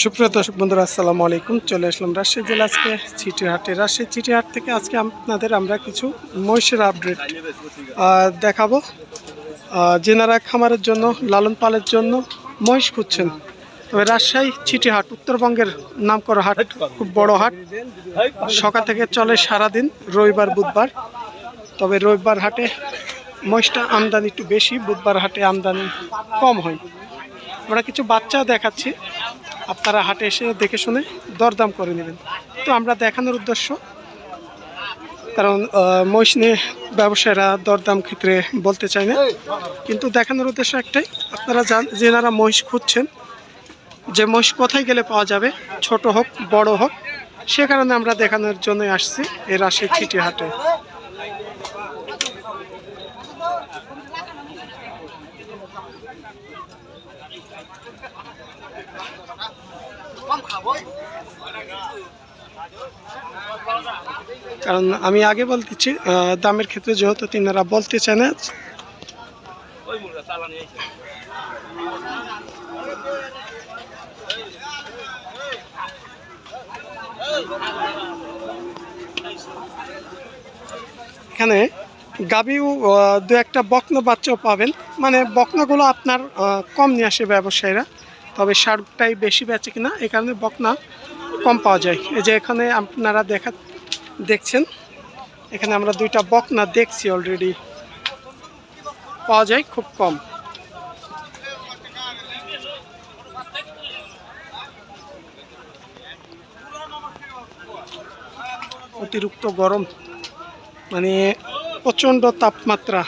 সুপ্রিয় দর্শক বন্ধুরা, আসসালামু আলাইকুম। চলে আসলাম রাজশাহী জেলা আজকে চিটিহাটে রাজশাহী চিটিহাট থেকে আজকে আপনাদের আমরা কিছু মহিষের আপডেট দেখাবো। যেনারা খামারের জন্য, লালন পালের জন্য মহিষ খুঁজছেন, তবে রাজশাহী চিটিহাট উত্তরবঙ্গের নাম করা হাট খুব বড় হাট। সকাল থেকে চলে সারাদিন, রবিবার, বুধবার। তবে রবিবার হাটে মহিষটা আমদানি একটু বেশি, বুধবার হাটে আমদানি কম হয়। আমরা কিছু বাচ্চা দেখাচ্ছি। আপনারা হাটে এসে দেখে শুনে দরদাম করে নেবেন। তো আমরা দেখানোর উদ্দেশ্য, কারণ মহিষ নিয়ে ব্যবসায়ীরা দরদাম ক্ষেত্রে বলতে চায় না। কিন্তু দেখানোর উদ্দেশ্য একটাই, আপনারা জান, যেনারা মহিষ খুঁজছেন, যে মহিষ কোথায় গেলে পাওয়া যাবে, ছোট হোক, বড় হোক, সে কারণে আমরা দেখানোর জন্য আসছি এই রাশির চিটি হাটে। কারণ আমি আগে বলতেছি দামের ক্ষেত্রে যেহেতু তিনারা বলতে চায় না, এখানে গাবিও দু একটা বকনা বাচ্চাও পাবেন। মানে বকনাগুলো আপনার কম নিয়ে আসে ব্যবসায়ীরা। তবে সারটাই বেশি বেচে কিনা এই কারণে বকনা কম পাওয়া যায়। এই যে এখানে আপনারা দেখা দেখছেন, এখানে আমরা দুইটা বকনা দেখছি অলরেডি পাওয়া যায় খুব কম। অতিরিক্ত গরম মানে প্রচণ্ড তাপমাত্রা।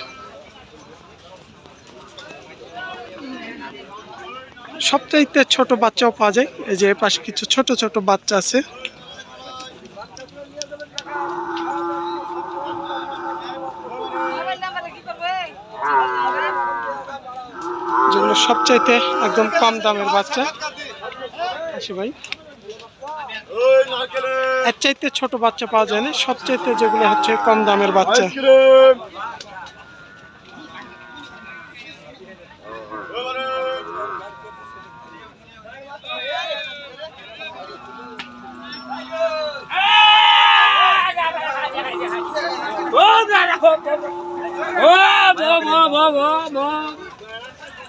সবচাইতে ছোট বাচ্চাও পাওয়া যায়। এই যে পাশে কিছু ছোট ছোট বাচ্চা আছে। যেগুলো সবচাইতে একদম কম দামের বাচ্চা। আসি ভাই। এর চাইতে ছোট বাচ্চা পাওয়া যায় না। সবচাইতে যেগুলো হচ্ছে কম দামের বাচ্চা।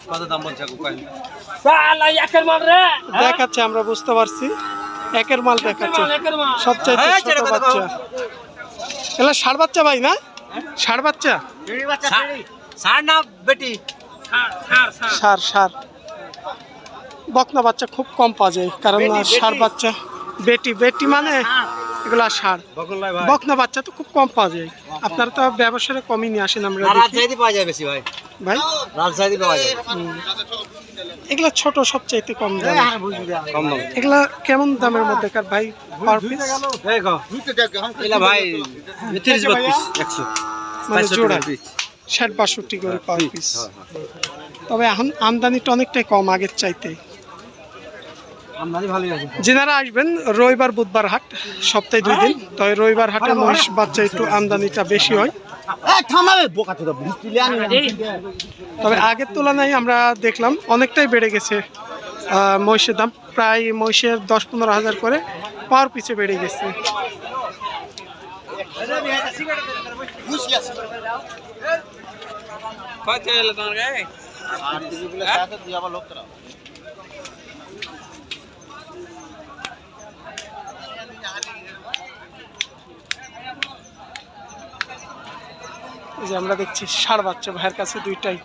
কত দাম বলছে দেখাচ্ছে আমরা বুঝতে পারছি। একের মাল দেখাচ্ছে। সবচাইতে হ্যাঁ, ছোট বাচ্চা। এগুলো ষাড় বাচ্চা ভাই না? ষাড় বাচ্চা? না বেটি? সার সার বকনা বাচ্চা খুব কম পাওয়া যায় কারণ সার বাচ্চা। বেটি বেটি মানে? এগুলা সার। বকনা বাচ্চা তো খুব কম পাওয়া যায়। আপনারা তো ব্যবসাটা কমই নিয়ে আসেন আমরা দেখি। রাজশাহী পাওয়া যায় বেশি ভাই। ভাই? রাজশাহী পাওয়া যায়। এগুলা ছোট সবচাইতে কম দাম। কম দাম। এগুলা কেমন দামের মধ্যেকার ভাই পার পিস এই ভাই একশো। মানে জোড়া। ষাট বাষট্টি করে পার পিস তবে এখন আমদানিটা অনেকটাই কম আগের চাইতে। যেনারা আসবেন রবিবার বুধবার হাট সপ্তাহে দুই দিন। তবে রবিবার হাটে মহিষ বাচ্চা একটু আমদানিটা বেশি হয়। তো তবে আগের তুলনায় আমরা দেখলাম অনেকটাই বেড়ে গেছে মহিষের দাম। প্রায় মহিষের দশ পনেরো হাজার করে পার পিছে বেড়ে গেছে। যে আমরা দেখছি ষাড় বাচ্চা ভাইয়ের কাছে দুইটাই।